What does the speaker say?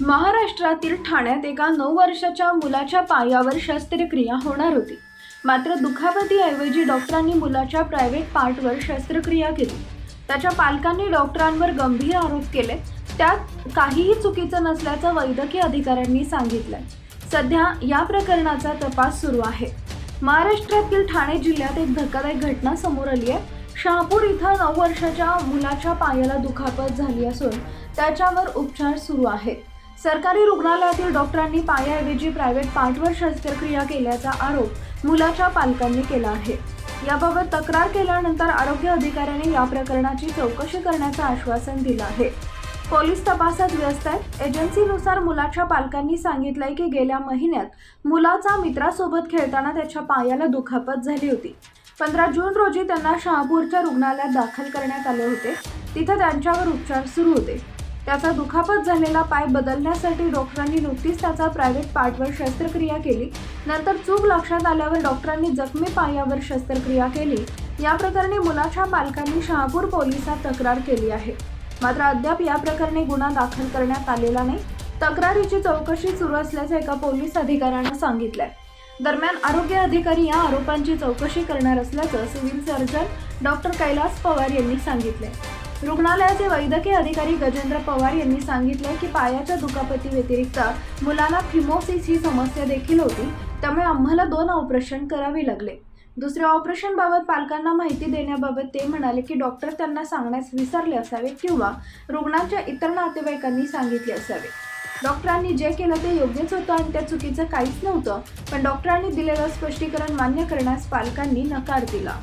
महाराष्ट्रातील ठाण्यात एका नऊ वर्षाच्या मुलाच्या पायावर शस्त्रक्रिया होणार होती. मात्र दुखापतीऐवजी डॉक्टरांनी मुलाच्या प्रायव्हेट पार्टवर शस्त्रक्रिया केली. त्याच्या पालकांनी डॉक्टरांवर गंभीर आरोप केले. त्यात काहीही चुकीचं नसल्याचं वैद्यकीय अधिकाऱ्यांनी सांगितलं सध्या या प्रकरणाचा तपास सुरू आहे. महाराष्ट्रातील ठाणे जिल्ह्यात एक धक्कादायक घटना समोर आली आहे. शहापूर इथं नऊ वर्षाच्या मुलाच्या पायाला दुखापत झाली असून त्याच्यावर उपचार सुरू आहेत. सरकारी रुग्णालयातील डॉक्टरांनी पायाऐवजी प्रायव्हेट पार्टवर शस्त्रक्रिया केल्याचा आरोप मुलाच्या पालकांनी केला आहे. याबाबत तक्रार केल्यानंतर आरोग्य अधिकाऱ्यांनी या प्रकरणाची चौकशी करण्याचं आश्वासन दिलं आहे. पोलीस तपासात व्यस्त आहेत. एजन्सीनुसार मुलाच्या पालकांनी सांगितलंय की गेल्या महिन्यात मुलाचा मित्रासोबत खेळताना त्याच्या पायाला दुखापत झाली होती. पंधरा जून रोजी त्यांना शहापूरच्या रुग्णालयात दाखल करण्यात आले होते. तिथं त्यांच्यावर उपचार सुरू होते. त्याचा दुखापत झालेला पाय बदलण्यासाठी डॉक्टरांनी नुकतीच त्याचा प्रायव्हेट पार्टवर शस्त्रक्रिया केली. नंतर चूक लक्षात आल्यावर डॉक्टरांनी जखमी पायावर शस्त्रक्रिया केली. या प्रकरणी मुलाच्या पालकांनी शहापूर पोलिसात तक्रार केली आहे. मात्र अद्याप या प्रकरणी गुन्हा दाखल करण्यात आलेला नाही. तक्रारीची चौकशी सुरू असल्याचं एका पोलीस अधिकाऱ्यानं सांगितलंय. दरम्यान आरोग्य अधिकारी या आरोपांची चौकशी करणार असल्याचं civil surgeon doctor Kailas Pawar यांनी सांगितले रुग्णालयाचे वैद्यकीय अधिकारी गजेंद्र पवार यांनी सांगितले की पायाच्या दुखापती व्यतिरिक्त मुलाला फिमोसिस ही समस्या देखील होती. त्यामुळे आम्हाला दोन ऑपरेशन करावे लागले. दुसऱ्या ऑपरेशनबाबत पालकांना माहिती देण्याबाबत ते म्हणाले की डॉक्टर त्यांना सांगण्यास विसरले असावे किंवा रुग्णाच्या इतर नातेवाईकांनी सांगितले असावे. डॉक्टरांनी जे केलं ते योग्यच होतं आणि त्या चुकीचं काहीच नव्हतं पण डॉक्टरांनी दिलेलं स्पष्टीकरण मान्य करण्यास पालकांनी नकार दिला.